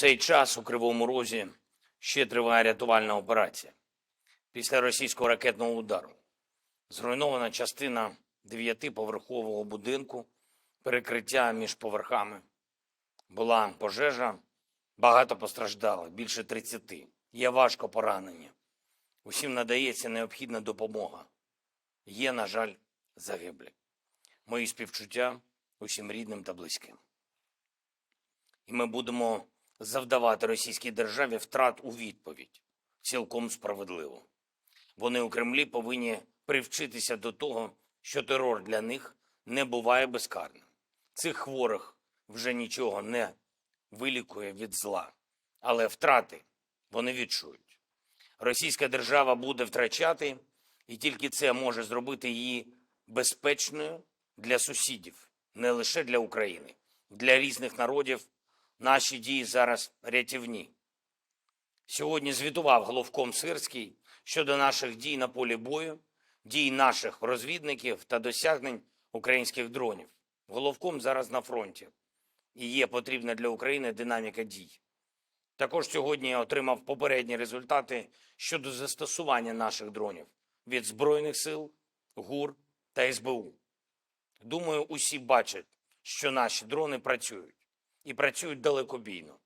цей час у Кривому Розі ще триває рятувальна операція. Після російського ракетного удару зруйнована частина дев'ятиповерхового будинку, перекриття між поверхами. Була пожежа, багато постраждалих, більше 30. Є важко поранені. Усім надається необхідна допомога. Є, на жаль, загиблі. Мої співчуття усім рідним та близьким. І ми будемо завдавати російській державі втрат у відповідь цілком справедливо. Вони у Кремлі повинні привчитися до того, що терор для них не буває безкарним. Цих хворих вже нічого не вилікує від зла, але втрати вони відчують. Російська держава буде втрачати, і тільки це може зробити її безпечною для сусідів, не лише для України, для різних народів. Наші дії зараз рятівні. Сьогодні звітував головком Сирський щодо наших дій на полі бою, дій наших розвідників та досягнень українських дронів. Головком зараз на фронті. І є потрібна для України динаміка дій. Також сьогодні я отримав попередні результати щодо застосування наших дронів від Збройних сил, ГУР та СБУ. Думаю, усі бачать, що наші дрони працюють і працюють далекобійно.